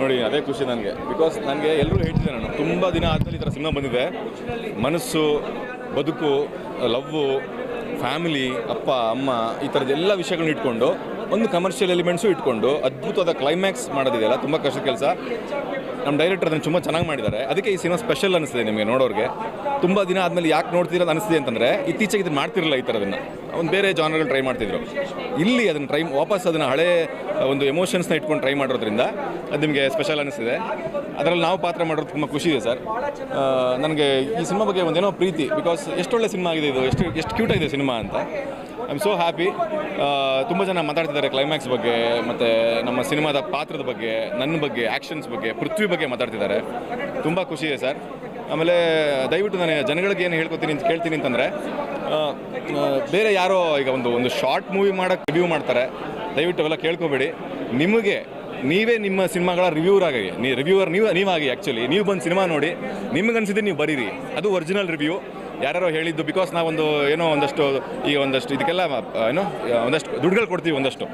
ನೋಡಿ, ಅದೇ ಖುಷಿ ನನಗೆ. ಬಿಕಾಸ್ ನನಗೆ ಎಲ್ಲರೂ ಹೇಳ್ತಿದ್ದೆ ನಾನು. ತುಂಬ ದಿನ ಆದಮೇಲೆ ಈ ಥರ ಸಿನಿಮಾ ಬಂದಿದೆ. ಮನಸ್ಸು, ಬದುಕು, ಲವ್ವು, ಫ್ಯಾಮಿಲಿ, ಅಪ್ಪ, ಅಮ್ಮ, ಈ ಥರದ ಎಲ್ಲ ವಿಷಯಗಳನ್ನ ಇಟ್ಕೊಂಡು, ಒಂದು ಕಮರ್ಷಿಯಲ್ ಎಲಿಮೆಂಟ್ಸು ಇಟ್ಕೊಂಡು, ಅದ್ಭುತವಾದ ಕ್ಲೈಮ್ಯಾಕ್ಸ್ ಮಾಡೋದಿದೆಯಲ್ಲ ತುಂಬ ಕಷ್ಟದ ಕೆಲಸ. ನಮ್ಮ ಡೈರೆಕ್ಟರ್ ಅದನ್ನು ತುಂಬ ಚೆನ್ನಾಗಿ ಮಾಡಿದ್ದಾರೆ. ಅದಕ್ಕೆ ಈ ಸಿನಿಮಾ ಸ್ಪೆಷಲ್ ಅನಿಸ್ತಿದೆ ನಿಮಗೆ ನೋಡೋರಿಗೆ. ತುಂಬ ದಿನ ಆದಮೇಲೆ ಯಾಕೆ ನೋಡ್ತೀರ ಅನಿಸ್ತಿದೆ ಅಂತಂದರೆ, ಇತ್ತೀಚೆಗೆ ಇದನ್ನು ಮಾಡ್ತಿರಲ್ಲ ಈ ಥರದನ್ನು ಒಂದು ಬೇರೆ ಜಾನರ್ಗಳು ಟ್ರೈ ಮಾಡ್ತಿದ್ರು. ಇಲ್ಲಿ ಅದನ್ನು ಟ್ರೈ ವಾಪಸ್ ಅದನ್ನು ಹಳೆ ಒಂದು ಎಮೋಷನ್ಸ್ನ ಇಟ್ಕೊಂಡು ಟ್ರೈ ಮಾಡೋದ್ರಿಂದ ಅದು ನಿಮಗೆ ಸ್ಪೆಷಲ್ ಅನಿಸ್ತಿದೆ. ಅದರಲ್ಲಿ ನಾವು ಪಾತ್ರ ಮಾಡೋದು ತುಂಬ ಖುಷಿ ಇದೆ ಸರ್. ನನಗೆ ಈ ಸಿನಿಮಾ ಬಗ್ಗೆ ಒಂದೇನೋ ಪ್ರೀತಿ ಬಿಕಾಸ್ ಎಷ್ಟೊಳ್ಳೆ ಸಿನಿಮಾ ಆಗಿದೆ ಇದು, ಎಷ್ಟು ಎಷ್ಟು ಕ್ಯೂಟ್ ಆಗಿದೆ ಸಿನಿಮಾ ಅಂತ. ಐ ಆಮ್ ಸೋ ಹ್ಯಾಪಿ ತುಂಬ ಜನ ಮಾತಾಡ್ತಿದ್ದಾರೆ ಕ್ಲೈಮ್ಯಾಕ್ಸ್ ಬಗ್ಗೆ, ಮತ್ತು ನಮ್ಮ ಸಿನಿಮಾದ ಪಾತ್ರದ ಬಗ್ಗೆ, ನನ್ನ ಬಗ್ಗೆ ಆ್ಯಕ್ಷನ್ಸ್ ಬಗ್ಗೆ, ಪೃಥ್ವಿ ಬಗ್ಗೆ ಮಾತಾಡ್ತಿದ್ದಾರೆ. ತುಂಬ ಖುಷಿ ಇದೆ ಸರ್. ಆಮೇಲೆ ದಯವಿಟ್ಟು ನಾನು ಜನಗಳಿಗೆ ಏನು ಹೇಳ್ಕೊತೀನಿ ಅಂತ ಕೇಳ್ತೀನಿ ಅಂತಂದರೆ ಬೇರೆ ಯಾರೋ ಈಗ ಒಂದು ಒಂದು ಶಾರ್ಟ್ ಮೂವಿ ಮಾಡೋಕ್ಕೆ ರಿವ್ಯೂ ಮಾಡ್ತಾರೆ, ದಯವಿಟ್ಟು ಅವೆಲ್ಲ ಕೇಳ್ಕೊಬೇಡಿ. ನಿಮಗೆ, ನೀವೇ ನಿಮ್ಮ ಸಿನಿಮಾಗಳ ರಿವ್ಯೂರ್ ಆಗಿ, ನೀ ರಿವ್ಯೂವರ್ ನೀವು ನೀವಾಗಿ ಆ್ಯಕ್ಚುಲಿ ನೀವು ಬಂದು ಸಿನಿಮಾ ನೋಡಿ ನಿಮಗೆ ಅನಿಸಿದ್ರೆ ನೀವು ಬರೀರಿ. ಅದು ಒರಿಜಿನಲ್ ರಿವ್ಯೂ ಯಾರ್ಯಾರೋ ಹೇಳಿದ್ದು ಬಿಕಾಸ್ ನಾವೊಂದು ಏನೋ ಒಂದಷ್ಟು ಈಗ ಒಂದಷ್ಟು, ಇದಕ್ಕೆಲ್ಲ ಏನೋ ಒಂದಷ್ಟು ದುಡ್ಡುಗಳು ಕೊಡ್ತೀವಿ ಒಂದಷ್ಟು.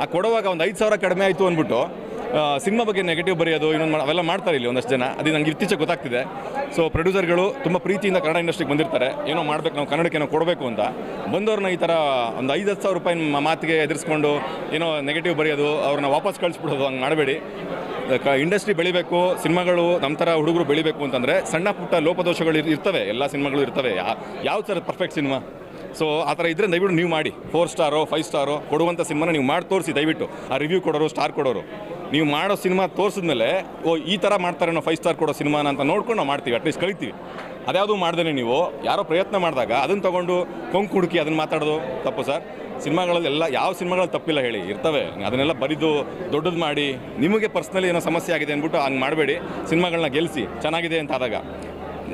ಆ, ಕೊಡುವಾಗ ಒಂದು ಐದು ಸಾವಿರ ಕಡಿಮೆ ಆಯಿತು ಅಂದ್ಬಿಟ್ಟು ಸಿನಿಮಾ ಬಗ್ಗೆ ನೆಗೆಟಿವ್ ಬರೆಯೋದು, ಇನ್ನೊಂದು ಅವೆಲ್ಲ ಮಾಡ್ತಾರೆ ಇಲ್ಲಿ ಒಂದಷ್ಟು ಜನ. ಅದು ನನಗೆ ಇತ್ತೀಚೆಗೆ ಗೊತ್ತಾಗ್ತಿದೆ. ಸೊ ಪ್ರೊಡ್ಯೂಸರ್ಗಳು ತುಂಬ ಪ್ರೀತಿಯಿಂದ ಕನ್ನಡ ಇಂಡಸ್ಟ್ರಿಗೆ ಬಂದಿರ್ತಾರೆ. ಏನೋ ಮಾಡಬೇಕು, ನಾವು ಕನ್ನಡಕ್ಕೆ ಏನೋ ಕೊಡಬೇಕು ಅಂತ. ಬಂದವ್ರನ್ನ ಈ ಥರ ಒಂದು ಐದು, ಹತ್ತು ಸಾವಿರ ರೂಪಾಯಿ ಮಾತಿಗೆ ಎದುರಿಸ್ಕೊಂಡು ಏನೋ ನೆಗೆಟಿವ್ ಬರೆಯೋದು, ಅವ್ರನ್ನ ವಾಪಸ್ ಕಳಿಸ್ಬಿಡೋದು ಹಂಗೆ ಮಾಡಬೇಡಿ. ಇಂಡಸ್ಟ್ರಿ ಬೆಳಿಬೇಕು, ಸಿನಿಮಾಗಳು ನಮ್ಮ ಥರ ಹುಡುಗರು ಬೆಳಿಬೇಕು ಅಂತಂದರೆ ಸಣ್ಣ ಪುಟ್ಟ ಲೋಪದೋಷಗಳು ಇರ್- ಇರ್ತವೆ. ಎಲ್ಲ ಸಿನಿಮಾಗಳು ಇರ್ತವೆ. ಯಾವ ಥರ ಪರ್ಫೆಕ್ಟ್ ಸಿನಿಮಾ? ಸೊ ಆ ಥರ ಇದ್ದರೆ ದಯವಿಟ್ಟು ನೀವು ಮಾಡಿ. ಫೋರ್ ಸ್ಟಾರೋ ಫೈವ್ ಸ್ಟಾರೋ ಕೊಡುವಂಥ ಸಿನಿಮಾನ ನೀವು ಮಾಡಿ, ತೋರಿಸಿ ದಯವಿಟ್ಟು. ಆ ರಿವ್ಯೂ ಕೊಡೋರು ಸ್ಟಾರ್ ಕೊಡೋರು. ನೀವು ಮಾಡೋ ಸಿನಿಮಾ ತೋರಿಸಿದ್ಮೇಲೆ, ಓ, ಈ ಥರ ಮಾಡ್ತಾರೇನೋ ಫೈವ್ ಸ್ಟಾರ್ ಕೊಡೋ ಸಿನಿಮಾನ ಅಂತ ನೋಡ್ಕೊಂಡು ನಾವು ಮಾಡ್ತೀವಿ ಅಟ್ಲೀಸ್ಟ್ ಕಲಿತೀವಿ ಅದ್ಯಾವುದು ಮಾಡ್ದೇ ನೀವು? ಯಾರೋ ಪ್ರಯತ್ನ ಮಾಡಿದಾಗ ಅದನ್ನು ತೊಗೊಂಡು ಕೊಂಕು ಹುಡುಕಿ ಅದನ್ನು ಮಾತಾಡೋದು ತಪ್ಪು ಸರ್ ಸಿನಿಮಾಗಳಲ್ಲಿ ಎಲ್ಲ, ಯಾವ ಸಿನಿಮಾಗಳಲ್ಲಿ ತಪ್ಪಿಲ್ಲ ಹೇಳಿ, ಇರ್ತವೆ. ಅದನ್ನೆಲ್ಲ ಬರಿದು ದೊಡ್ಡದು ಮಾಡಿ, ನಿಮಗೆ ಪರ್ಸ್ನಲಿ ಏನೋ ಸಮಸ್ಯೆ ಆಗಿದೆ ಅಂದ್ಬಿಟ್ಟು ಹಂಗೆ ಮಾಡಬೇಡಿ ಸಿನಿಮಾಗಳನ್ನ ಗೆಲ್ಲಿಸಿ ಚೆನ್ನಾಗಿದೆ ಅಂತ ಆದಾಗ.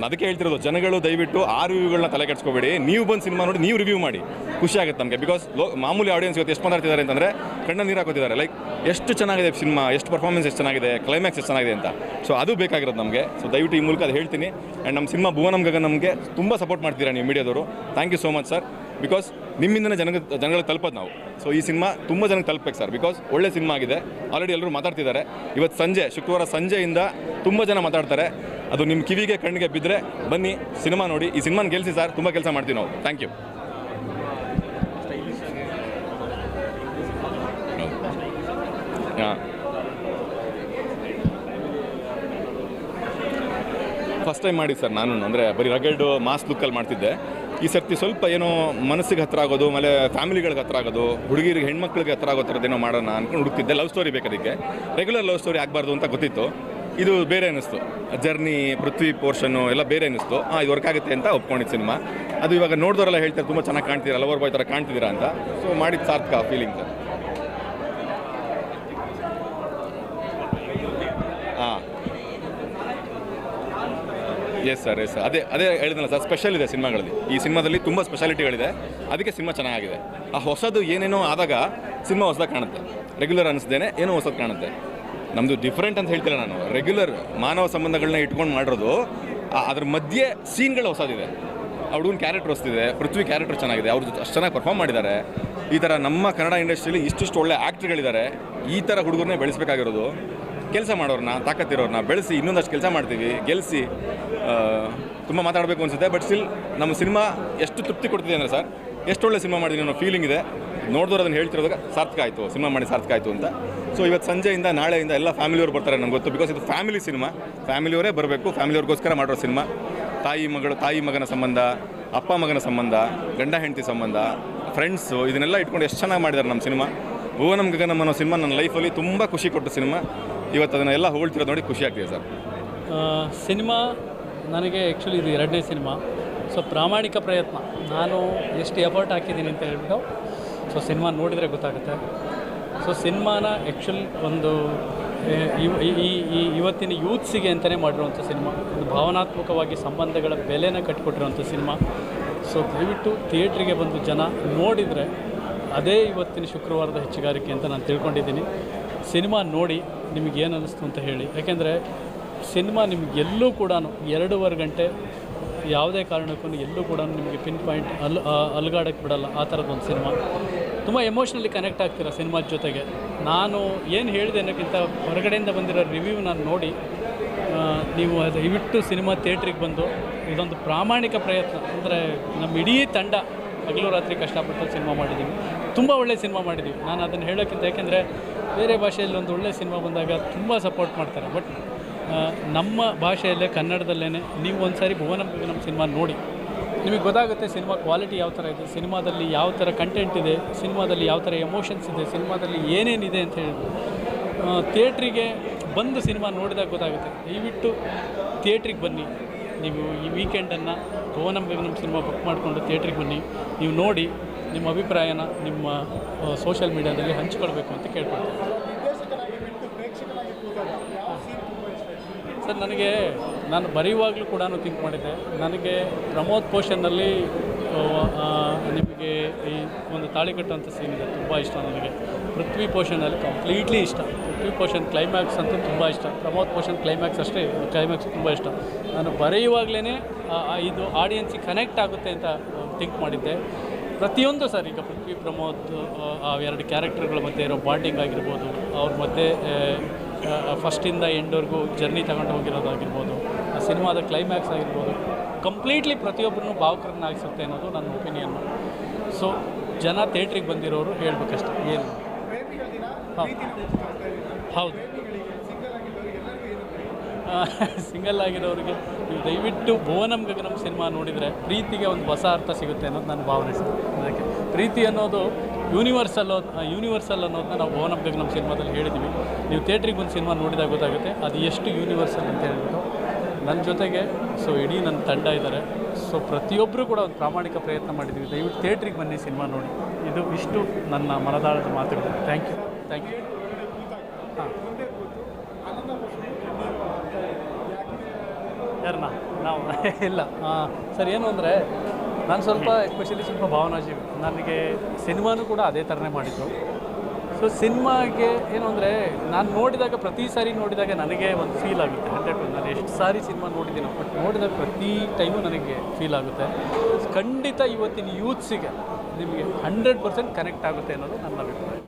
ಅದಕ್ಕೆ ಹೇಳ್ತಿರೋದು, ಜನಗಳು ದಯವಿಟ್ಟು ಆ ರಿವ್ಯೂಗಳನ್ನ ತಲೆ ಕೆಡ್ಸ್ಕೊಬೇಡಿ, ನೀವು ಬಂದು ಸಿನಿಮಾ ನೋಡಿ, ನೀವು ರಿವ್ಯೂ ಮಾಡಿ. ಖುಷಿ ಆಗುತ್ತೆ ನಮಗೆ. ಬಿಕಾಸ್ ಮಾಮೂಲಿ ಆಡಿಯನ್ಸ್ ಇವತ್ತು ಎಷ್ಟು ಮಾತಾಡ್ತಿದ್ದಾರೆ ಅಂತಂದರೆ ಕಣ್ಣ ನೀರು ಹಾಕೋತಿದ್ದಾರೆ. ಲೈಕ್ ಎಷ್ಟು ಚೆನ್ನಾಗಿದೆ ಸಿನಿಮಾ ಎಷ್ಟು ಪರ್ಫಾರ್ಮೆನ್ಸ್ ಎಷ್ಟು ಚೆನ್ನಾಗಿದೆ ಕ್ಲೈಮ್ಯಾಕ್ಸ್ ಎಷ್ಟು ಚೆನ್ನಾಗಿದೆ ಅಂತ. ಸೊ ಅದು ಬೇಕಾಗಿರೋದು ನಮಗೆ. ಸೊ ದಯವಿಟ್ಟು ಈ ಮೂಲಕ ಅದು ಹೇಳ್ತೀನಿ. ಆ್ಯಂಡ್ ನಮ್ಮ ಸಿನಿಮಾ ಭುವನಂ ಗಗನ್ ನಮಗೆ ತುಂಬ ಸಪೋರ್ಟ್ ಮಾಡ್ತೀರಾ ನೀವು ಮೀಡಿಯಾದವರು thank you so much sir because ನಿಮ್ಮಿಂದನೇ ಜನ ಜನಗಳಿಗೆ ತಲುಪೋದು ನಾವು. ಸೊ ಈ ಸಿನಿಮಾ ತುಂಬ ಜನಕ್ಕೆ ತಲುಪಬೇಕು ಸರ್ ಬಿಕಾಸ್ ಒಳ್ಳೆ ಸಿನಿಮಾ ಆಗಿದೆ. ಆಲ್ರೆಡಿ ಎಲ್ಲರೂ ಮಾತಾಡ್ತಿದ್ದಾರೆ. ಇವತ್ತು ಸಂಜೆ, ಶುಕ್ರವಾರ ಸಂಜೆಯಿಂದ ತುಂಬ ಜನ ಮಾತಾಡ್ತಾರೆ. ಅದು ನಿಮ್ಮ ಕಿವಿಗೆ, ಕಣ್ಣಿಗೆ ಬಿದ್ದರೆ ಬನ್ನಿ ಸಿನಿಮಾ ನೋಡಿ. ಈ ಸಿನಿಮಾನ ಗೆಲ್ಸಿ ಸರ್ ತುಂಬ ಕೆಲಸ ಮಾಡ್ತೀವಿ ನಾವು. ಥ್ಯಾಂಕ್ ಯು ಹಾಂ ಫಸ್ಟ್ ಟೈಮ್ ಮಾಡಿ ಸರ್ ನಾನು, ಅಂದರೆ ಬರೀ ರಗಡ್ ಮಾಸ್ ಲುಕ್ಕಲ್ಲಿ ಮಾಡ್ತಿದ್ದೆ. ಈ ಸರ್ತಿ ಸ್ವಲ್ಪ ಏನೋ ಮನಸ್ಸಿಗೆ ಹತ್ರ ಆಗೋದು, ಆಮೇಲೆ ಫ್ಯಾಮಿಲಿಗಳಿಗೆ ಹತ್ರ ಆಗೋದು, ಹುಡುಗಿರಿಗೆ, ಹೆಣ್ಮಕ್ಳಿಗೆ ಹತ್ರ ಆಗೋ ಥರದ್ದೇನೋ ಮಾಡೋಣ ಅಂದ್ಕೊಂಡು ಹುಡುಕ್ತಿದ್ದೆ. ಲವ್ ಸ್ಟೋರಿ ಬೇಕಾದಕ್ಕೆ ರೆಗ್ಯುಲರ್ ಲವ್ ಸ್ಟೋರಿ ಆಗಬಾರ್ದು ಅಂತ ಗೊತ್ತಿತ್ತು. ಇದು ಬೇರೆ ಅನ್ನಿಸ್ತು. ಜರ್ನಿ ಪೃಥ್ವಿ ಪೋರ್ಷನ್ನು ಎಲ್ಲ ಬೇರೆ ಅನ್ನಿಸ್ತು. ಹಾಂ ಇದು ವರ್ಕ್ ಆಗುತ್ತೆ ಅಂತ ಒಪ್ಕೊಂಡಿದ್ದು ಸಿನಿಮಾ ಅದು ಇವಾಗ ನೋಡಿದವರೆಲ್ಲ ಹೇಳ್ತಾರೆ, ತುಂಬ ಚೆನ್ನಾಗಿ ಕಾಣ್ತೀರಾ? ಲವರ್ ಬಾಯ್ ಥರ ಕಾಣ್ತಿದ್ದೀರಾ? ಅಂತ. ಸೊ ಮಾಡಿದ್ದು ಸಾರ್ಥಕ ಫೀಲಿಂಗ್ ಸರ್ ಹಾಂ. ಎಸ್ ಸರ್ ಎಸ್ ಸರ್ ಅದೇ ಅದೇ ಹೇಳಿದ್ನಲ್ಲ ಸರ್ ಸ್ಪೆಷಲ್ ಇದೆ ಸಿನಿಮಾಗಳಲ್ಲಿ. ಈ ಸಿನಿಮಾದಲ್ಲಿ ತುಂಬ ಸ್ಪೆಷಾಲಿಟಿಗಳಿದೆ ಅದಕ್ಕೆ ಸಿನಿಮಾ ಚೆನ್ನಾಗಿದೆ. ಆ ಹೊಸದು ಏನೇನೋ ಆದಾಗ ಸಿನಿಮಾ ಹೊಸದಾಗಿ ಕಾಣುತ್ತೆ. ರೆಗ್ಯುಲರ್ ಅನಿಸ್ದೇನೆ ಏನೋ ಹೊಸದು ಕಾಣುತ್ತೆ. ನಮ್ಮದು ಡಿಫ್ರೆಂಟ್ ಅಂತ ಹೇಳ್ತಿಲ್ಲ ನಾನು. ರೆಗ್ಯುಲರ್ ಮಾನವ ಸಂಬಂಧಗಳನ್ನ ಇಟ್ಕೊಂಡು ಮಾಡಿರೋದು ಅದ್ರ ಮಧ್ಯೆ ಸೀನ್ಗಳು ಹೊಸದಿದೆ. ಹುಡುಗನ ಕ್ಯಾರೆಕ್ಟರ್ ಹೊಸದಿದೆ, ಪೃಥ್ವಿ ಕ್ಯಾರೆಕ್ಟರ್ ಚೆನ್ನಾಗಿದೆ, ಅವ್ರು ಅಷ್ಟು ಚೆನ್ನಾಗಿ ಪರ್ಫಾರ್ಮ್ ಮಾಡಿದ್ದಾರೆ. ಈ ಥರ ನಮ್ಮ ಕನ್ನಡ ಇಂಡಸ್ಟ್ರಿಯಲ್ಲಿ ಇಷ್ಟಿಷ್ಟು ಒಳ್ಳೆ ಆ್ಯಕ್ಟ್ರ್ಗಳಿದ್ದಾರೆ ಈ ಥರ ಹುಡುಗರನ್ನೇ ಬೆಳೆಸಬೇಕಾಗಿರೋದು. ಕೆಲಸ ಮಾಡೋರನ್ನ ತಾಕತ್ತಿರೋರನ್ನ ಬೆಳೆಸಿ, ಇನ್ನೊಂದಷ್ಟು ಕೆಲಸ ಮಾಡ್ತೀವಿ ಗೆಲ್ಲಿಸಿ ತುಂಬ ಮಾತಾಡಬೇಕು ಅನಿಸುತ್ತೆ ಬಟ್ ಸ್ಟಿಲ್ ನಮ್ಮ ಸಿನಿಮಾ ಎಷ್ಟು ತೃಪ್ತಿ ಕೊಡ್ತಿದೆ ಅಂದರೆ ಸರ್ ಎಷ್ಟು ಒಳ್ಳೆ ಸಿನಿಮಾ ಮಾಡಿದ್ದೀನಿ ಅನ್ನೋ ಫೀಲಿಂಗ್ ಇದೆ. ನೋಡಿದವ್ರು ಅದನ್ನು ಹೇಳ್ತಿರೋದಾಗ ಸಾರ್ಥಕ ಆಯಿತು, ಸಿನಿಮಾ ಮಾಡಿ ಸಾರ್ಥಕ ಆಯಿತು ಅಂತ. ಸೊ ಇವತ್ತು ಸಂಜೆಯಿಂದ, ನಾಳೆಯಿಂದ ಎಲ್ಲ ಫ್ಯಾಮಿಲಿಯವರು ಬರ್ತಾರೆ ನಂಗೆ ಗೊತ್ತು ಬಿಕಾಸ್ ಇದು ಫ್ಯಾಮಿಲಿ ಸಿನಿಮಾ. ಫ್ಯಾಮಿಲಿಯವರೇ ಬರಬೇಕು, ಫ್ಯಾಮಿಲಿಯವ್ರಿಗೋಸ್ಕರ ಮಾಡಿರೋ ಸಿನಿಮಾ. ತಾಯಿ ಮಗಳು, ತಾಯಿ ಮಗನ ಸಂಬಂಧ, ಅಪ್ಪ ಮಗನ ಸಂಬಂಧ, ಗಂಡ, ಹೆಂಡತಿ ಸಂಬಂಧ ಫ್ರೆಂಡ್ಸು ಇದನ್ನೆಲ್ಲ ಇಟ್ಕೊಂಡು ಎಷ್ಟು ಚೆನ್ನಾಗಿ ಮಾಡಿದ್ದಾರೆ ನಮ್ಮ ಸಿನಿಮಾ. ಭುವನಂ ಗಗನಂ ಅನ್ನೋ ಸಿನಿಮಾ ನನ್ನ ಲೈಫಲ್ಲಿ ತುಂಬ ಖುಷಿ ಕೊಟ್ಟ ಸಿನಿಮಾ. ಇವತ್ತು ಅದನ್ನೆಲ್ಲ ಹೊಗಳ್ತಿರೋದು ನೋಡಿ ಖುಷಿ ಆಗ್ತಿದೆ ಸರ್. ಸಿನಿಮಾ ನನಗೆ ಆ್ಯಕ್ಚುಲಿ ಇದು ಎರಡನೇ ಸಿನಿಮಾ. ಸೊ ಪ್ರಾಮಾಣಿಕ ಪ್ರಯತ್ನ. ನಾನು ಎಷ್ಟು ಎಫರ್ಟ್ ಹಾಕಿದ್ದೀನಿ ಅಂತ ಹೇಳ್ಬಿಟ್ಟು ಸೊ ಸಿನಿಮಾ ನೋಡಿದರೆ ಗೊತ್ತಾಗುತ್ತೆ. ಸೊ ಸಿನಿಮಾನ ಆ್ಯಕ್ಚುಲ್ ಒಂದು ಈ, ಈ- ಇವತ್ತಿನ ಯೂತ್ಸಿಗೆ ಅಂತಲೇ ಮಾಡಿರುವಂಥ ಸಿನಿಮಾ. ಒಂದು ಭಾವನಾತ್ಮಕವಾಗಿ ಸಂಬಂಧಗಳ ಬೆಲೆನ ಕಟ್ಟಿಕೊಟ್ಟಿರುವಂಥ ಸಿನಿಮಾ. ಸೊ ದಯವಿಟ್ಟು ಥಿಯೇಟ್ರಿಗೆ ಬಂದು ಜನ ನೋಡಿದರೆ, ಅದೇ ಇವತ್ತಿನ ಶುಕ್ರವಾರದ ಹೆಚ್ಚುಗಾರಿಕೆ ಅಂತ ನಾನು ತಿಳ್ಕೊಂಡಿದ್ದೀನಿ. ಸಿನಿಮಾ ನೋಡಿ ನಿಮಗೆ ಏನು ಅನ್ನಿಸ್ತು ಅಂತ ಹೇಳಿ. ಯಾಕೆಂದರೆ ಸಿನಿಮಾ ನಿಮ್ಗೆ ಎಲ್ಲೂ ಕೂಡ ಎರಡೂವರೆ ಗಂಟೆ ಯಾವುದೇ ಕಾರಣಕ್ಕೂ ಎಲ್ಲೂ ಕೂಡ ನಿಮಗೆ ಪಿನ್ ಪಾಯಿಂಟ್ ಅಲ್ ಅಲ್ಗಾಡಕ್ಕೆ ಬಿಡಲ್ಲ, ಆ ಥರದ್ದೊಂದು ಸಿನಿಮಾ. ತುಂಬ ಎಮೋಷ್ನಲಿ ಕನೆಕ್ಟ್ ಆಗ್ತೀರ ಸಿನಿಮಾದ ಜೊತೆಗೆ. ನಾನು ಏನು ಹೇಳಿದೆ ಅನ್ನೋಕ್ಕಿಂತ ಹೊರಗಡೆಯಿಂದ ಬಂದಿರೋ ರಿವ್ಯೂ ನಾನು ನೋಡಿ ನೀವು ದಯವಿಟ್ಟು ಸಿನಿಮಾ ಥಿಯೇಟ್ರಿಗೆ ಬಂದು ಇದೊಂದು ಪ್ರಾಮಾಣಿಕ ಪ್ರಯತ್ನ. ಅಂದರೆ ನಮ್ಮ ಇಡೀ ತಂಡ ಹಗಲು ರಾತ್ರಿ ಕಷ್ಟಪಟ್ಟು ಸಿನಿಮಾ ಮಾಡಿದ್ದೀವಿ ತುಂಬ ಒಳ್ಳೆಯ ಸಿನಿಮಾ ಮಾಡಿದ್ದೀವಿ ನಾನು ಅದನ್ನು ಹೇಳೋಕ್ಕಿಂತ ಯಾಕೆಂದರೆ ಬೇರೆ ಭಾಷೆಯಲ್ಲಿ ಒಂದು ಒಳ್ಳೆಯ ಸಿನಿಮಾ ಬಂದಾಗ ತುಂಬ ಸಪೋರ್ಟ್ ಮಾಡ್ತಾರೆ. ಬಟ್ ನಮ್ಮ ಭಾಷೆಯಲ್ಲೇ ಕನ್ನಡದಲ್ಲೇ ನೀವು ಒಂದು ಸಾರಿ ಭುವನ ನಮ್ಮ ಸಿನಿಮಾ ನೋಡಿ. ನಿಮಗೆ ಗೊತ್ತಾಗುತ್ತೆ ಸಿನಿಮಾ ಕ್ವಾಲಿಟಿ ಯಾವ ಥರ ಇದೆ, ಸಿನಿಮಾದಲ್ಲಿ ಯಾವ ಥರ ಕಂಟೆಂಟ್ ಇದೆ, ಸಿನಿಮಾದಲ್ಲಿ ಯಾವ ಥರ ಎಮೋಷನ್ಸ್ ಇದೆ, ಸಿನಿಮಾದಲ್ಲಿ ಏನೇನಿದೆ ಅಂತ ಹೇಳಿದ್ರು ಥಿಯೇಟ್ರಿಗೆ ಬಂದು ಸಿನಿಮಾ ನೋಡಿದಾಗ ಗೊತ್ತಾಗುತ್ತೆ. ದಯವಿಟ್ಟು ಥಿಯೇಟ್ರಿಗೆ ಬನ್ನಿ. ನೀವು ಈ ವೀಕೆಂಡನ್ನು ಭುವನಂ ಗಗನಂ ಸಿನಿಮಾ ಬುಕ್ ಮಾಡಿಕೊಂಡು ಥಿಯೇಟ್ರಿಗೆ ಬನ್ನಿ. ನೀವು ನೋಡಿ ನಿಮ್ಮ ಅಭಿಪ್ರಾಯನ ನಿಮ್ಮ ಸೋಷಿಯಲ್ ಮೀಡಿಯಾದಲ್ಲಿ ಹಂಚ್ಕೊಳ್ಬೇಕು ಅಂತ ಕೇಳ್ಕೊಳ್ತೀನಿ. ಸರ್, ನನಗೆ ನಾನು ಬರೆಯುವಾಗಲೂ ಕೂಡ ಥಿಂಕ್ ಮಾಡಿದ್ದೆ. ನನಗೆ ಪ್ರಮೋದ್ ಪೋಷನ್ನಲ್ಲಿ ನಿಮಗೆ ಈ ಒಂದು ತಾಳಿ ಕಟ್ಟುವಂಥ ಸೀನ್ ಇದೆ. ತುಂಬ ಇಷ್ಟ ನನಗೆ. ಪೃಥ್ವಿ ಪೋಷನಲ್ಲಿ ಕಂಪ್ಲೀಟ್ಲಿ ಇಷ್ಟ. ಪೃಥ್ವಿ ಪೋಷನ್ ಕ್ಲೈಮ್ಯಾಕ್ಸ್ ಅಂತೂ ತುಂಬ ಇಷ್ಟ. ಪ್ರಮೋದ್ ಪೋಷನ್ ಕ್ಲೈಮ್ಯಾಕ್ಸ್ ಅಷ್ಟೇ ಕ್ಲೈಮ್ಯಾಕ್ಸ್ ತುಂಬ ಇಷ್ಟ. ನಾನು ಬರೆಯುವಾಗಲೇ ಇದು ಆಡಿಯನ್ಸಿಗೆ ಕನೆಕ್ಟ್ ಆಗುತ್ತೆ ಅಂತ ಥಿಂಕ್ ಮಾಡಿದ್ದೆ. ಪ್ರತಿಯೊಂದು ಸರ್ ಈಗ ಪೃಥ್ವಿ ಪ್ರಮೋದ್ ಆ, ಎರಡು ಕ್ಯಾರೆಕ್ಟರ್ಗಳ ಮಧ್ಯೆ ಇರೋ ಬಾಂಡಿಂಗ್ ಆಗಿರ್ಬೋದು ಅವ್ರ ಮಧ್ಯೆ ಫಸ್ಟಿಂದ ಎಂಡ್ವರೆಗೂ ಜರ್ನಿ ತಗೊಂಡು ಹೋಗಿರೋದಾಗಿರ್ಬೋದು ಆ ಸಿನಿಮಾದ ಕ್ಲೈಮ್ಯಾಕ್ಸ್ ಆಗಿರ್ಬೋದು ಕಂಪ್ಲೀಟ್ಲಿ ಪ್ರತಿಯೊಬ್ಬರನ್ನು ಭಾವುಕರನ್ನಾಗಿಸುತ್ತೆ ಅನ್ನೋದು ನನ್ನ ಒಪಿನಿಯನ್ ಸೊ ಜನ ಥಿಯೇಟ್ರಿಗೆ ಬಂದಿರೋರು ಹೇಳ್ಬೇಕಷ್ಟೆ ಏನು? ಹಾ. ಹೌದು. ಸಿಂಗಲ್ ಆಗಿರೋರಿಗೆ ನೀವು ದಯವಿಟ್ಟು ಭುವನಂ ಗಗನಂ ಸಿನಿಮಾ ನೋಡಿದರೆ ಪ್ರೀತಿಗೆ ಒಂದು ಹೊಸ ಅರ್ಥ ಸಿಗುತ್ತೆ ಅನ್ನೋದು ನನ್ನ ಭಾವನೆ ಅದಕ್ಕೆ ಪ್ರೀತಿ ಅನ್ನೋದು ಯೂನಿವರ್ಸಲ್ ಯೂನಿವರ್ಸಲ್ ಅನ್ನೋದನ್ನ ನಾವು ಭುವನಂ ಗಗನಂ ಸಿನಿಮಾದಲ್ಲಿ ಹೇಳಿದ್ದೀವಿ. ನೀವು ಥಿಯೇಟ್ರಿಗೆ ಒಂದು ಸಿನಿಮಾ ನೋಡಿದಾಗ ಗೊತ್ತಾಗುತ್ತೆ ಅದು ಎಷ್ಟು ಯೂನಿವರ್ಸಲ್ ಅಂತ ಹೇಳ್ಬಿಟ್ಟು. ನನ್ನ ಜೊತೆಗೆ, ಸೊ ಇಡೀ ನನ್ನ ತಂಡ ಇದ್ದಾರೆ. ಸೊ ಪ್ರತಿಯೊಬ್ಬರು ಕೂಡ ಒಂದು ಪ್ರಾಮಾಣಿಕ ಪ್ರಯತ್ನ ಮಾಡಿದ್ದೀವಿ. ದಯವಿಟ್ಟು ಥಿಯೇಟ್ರಿಗೆ ಬನ್ನಿ ಸಿನಿಮಾ ನೋಡಿ. ಇದು ಇಷ್ಟು ನನ್ನ ಮನದಾಳದ ಮಾತುಗಳು. ಥ್ಯಾಂಕ್ ಯು ಥ್ಯಾಂಕ್ ಯು ಯಾರನ್ನ? ನಾವು. ಇಲ್ಲ. ಸರ್, ಏನು ಅಂದರೆ, ನಾನು ಸ್ವಲ್ಪ ಎಸ್ಪೆಷಲಿ ಸ್ವಲ್ಪ ಭಾವನಾಜೀವಿ. ನನಗೆ ಸಿನಿಮಾನು ಕೂಡ ಅದೇ ಥರನೇ ಮಾಡಿದ್ದು. ಸೊ ಸಿನಿಮಾಗೆ ಏನು ಅಂದರೆ, ನಾನು ನೋಡಿದಾಗ ಪ್ರತಿ ಸಾರಿ ನೋಡಿದಾಗ ನನಗೆ ಒಂದು ಫೀಲ್ ಆಗುತ್ತೆ. ಹಂಡ್ರೆಡ್ ನಾನು ಎಷ್ಟು ಸಾರಿ ಸಿನಿಮಾ ನೋಡಿದ್ದೀನೋ ಬಟ್ ನೋಡಿದಾಗ ಪ್ರತಿ ಟೈಮು ನನಗೆ ಫೀಲ್ ಆಗುತ್ತೆ. ಖಂಡಿತ ಇವತ್ತಿನ ಯೂತ್ಸಿಗೆ ನಿಮಗೆ ಹಂಡ್ರೆಡ್ ಪರ್ಸೆಂಟ್ ಕನೆಕ್ಟ್ ಆಗುತ್ತೆ ಅನ್ನೋದು ನನ್ನ ಅಭಿಪ್ರಾಯ.